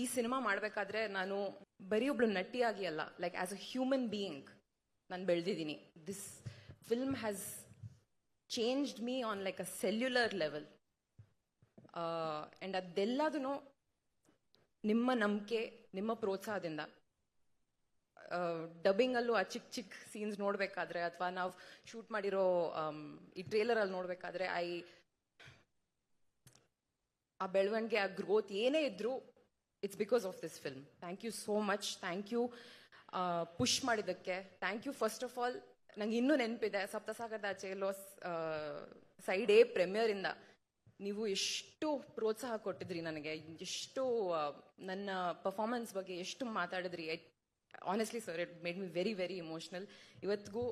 ಈ ಸಿನಿಮಾ ಮಾಡಬೇಕಾದ್ರೆ ನಾನು ಬರೀ ಒಬ್ಳು ನಟಿಯಾಗಿ ಅಲ್ಲ like as a human being ನಾನು ಬೆಳೆದಿದ್ದೀನಿ. This film has changed me on like a cellular level and ಅದೆಲ್ಲದೂ ನಿಮ್ಮ ನಂಬಿಕೆ, ನಿಮ್ಮ ಪ್ರೋತ್ಸಾಹದಿಂದ ಡಬ್ಬಿಂಗಲ್ಲೂ ಆ ಚಿಕ್ಕ ಚಿಕ್ಕ ಸೀನ್ಸ್ ನೋಡಬೇಕಾದ್ರೆ ಅಥವಾ ನಾವು ಶೂಟ್ ಮಾಡಿರೋ ಈ ಟ್ರೇಲರಲ್ಲಿ ನೋಡಬೇಕಾದ್ರೆ ಐ ಆ ಬೆಳವಣಿಗೆ, ಆ ಗ್ರೋತ್ ಏನೇ ಇದ್ರೂ it's because of this film thank you so much thank you push ಮಾಡಿದ್ದಕ್ಕೆ. Thank you first of all ನಂಗೆ ಇನ್ನೂ ನೆನಪಿದೆ. ಸಪ್ತಸಾಗರದ ಆಚೆ ಲೋಸ್ ಸೈಡ್ ಎ ಪ್ರೆಮಿಯರಿಂದ ನೀವು ಎಷ್ಟು ಪ್ರೋತ್ಸಾಹ ಕೊಟ್ಟಿದ್ರಿ ನನಗೆ? ಎಷ್ಟು ನನ್ನ ಪರ್ಫಾರ್ಮೆನ್ಸ್ ಬಗ್ಗೆ ಎಷ್ಟು ಮಾತಾಡಿದ್ರಿ? Honestly sir it made me very very emotional ಇವತ್ತಿಗೂ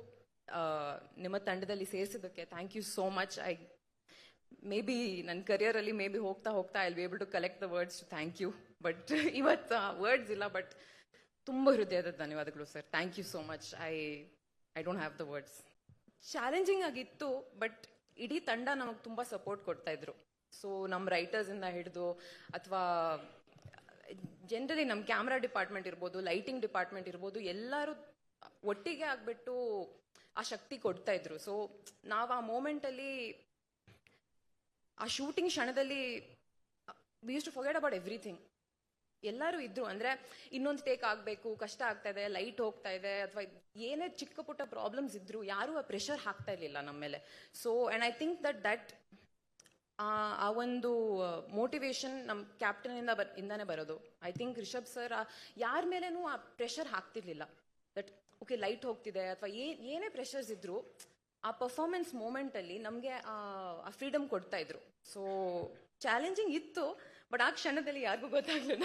ನಿಮ್ಮ ತಂಡದಲ್ಲಿ ಸೇರಿಸಿದ್ದಕ್ಕೆ thank you so much I may be ನನ್ನ ಕರಿಯರಲ್ಲಿ ಮೇ ಬಿ ಹೋಗ್ತಾ ಹೋಗ್ತಾ I be able to collect the words thank you but ಇವತ್ತು ವರ್ಡ್ಸ್ ಇಲ್ಲ ಬಟ್ ತುಂಬ ಹೃದಯದ ಧನ್ಯವಾದಗಳು sir thank you so much I I don't have the words challenging ಆಗಿತ್ತು ಬಟ್ ಇಡೀ ತಂಡ ನಮಗೆ ತುಂಬ ಸಪೋರ್ಟ್ ಕೊಡ್ತಾ ಇದ್ರು. ಸೊ ನಮ್ಮ ರೈಟರ್ಸಿಂದ ಹಿಡಿದು ಅಥವಾ ಜನರಲಿ ನಮ್ಮ ಕ್ಯಾಮ್ರಾ ಡಿಪಾರ್ಟ್ಮೆಂಟ್ ಇರ್ಬೋದು ಲೈಟಿಂಗ್ ಡಿಪಾರ್ಟ್ಮೆಂಟ್ ಇರ್ಬೋದು, ಎಲ್ಲರೂ ಒಟ್ಟಿಗೆ ಆಗ್ಬಿಟ್ಟು ಆ ಶಕ್ತಿ ಕೊಡ್ತಾ ಇದ್ರು. ಸೊ ನಾವು ಆ ಮೂಮೆಂಟಲ್ಲಿ ಆ ಶೂಟಿಂಗ್ ಕ್ಷಣದಲ್ಲಿ we use to forget about everything ಎಲ್ಲರೂ ಇದ್ರು, ಅಂದ್ರೆ ಇನ್ನೊಂದು ಟೇಕ್ ಆಗಬೇಕು, ಕಷ್ಟ ಆಗ್ತಾ ಇದೆ ಲೈಟ್ ಹೋಗ್ತಾ ಇದೆ, ಅಥವಾ ಏನೇ ಚಿಕ್ಕ ಪುಟ್ಟ ಪ್ರಾಬ್ಲಮ್ಸ್ ಇದ್ರು, ಯಾರೂ ಆ ಪ್ರೆಷರ್ ಹಾಕ್ತಾ ಇರಲಿಲ್ಲ ನಮ್ಮ ಮೇಲೆ. So and I think that that ಆ ಒಂದು ಮೋಟಿವೇಶನ್ ನಮ್ಮ ಕ್ಯಾಪ್ಟನ್ ಇಂದ ಬರ್, ಇಂದಾನೆ ಬರೋದು. ಐ ಥಿಂಕ್ ರಿಷಬ್ ಸರ್ ಯಾರ ಮೇಲೇನೂ ಆ ಪ್ರೆಷರ್ ಹಾಕ್ತಿರ್ಲಿಲ್ಲ. ದಟ್ ಓಕೆ ಲೈಟ್ ಹೋಗ್ತಿದೆ, ಅಥವಾ ಏನೇ ಪ್ರೆಷರ್ಸ್ ಇದ್ರು ಆ ಪರ್ಫಾರ್ಮೆನ್ಸ್ ಮೂಮೆಂಟಲ್ಲಿ ನಮಗೆ, ಆ ಫ್ರೀಡಮ್ ಕೊಡ್ತಾ ಇದ್ರು. ಸೊ ಚಾಲೆಂಜಿಂಗ್ ಇತ್ತು ಬಟ್ ಆ ಕ್ಷಣದಲ್ಲಿ ಯಾರಿಗೂ ಗೊತ್ತಾಗ್ಲಿಲ್ಲ.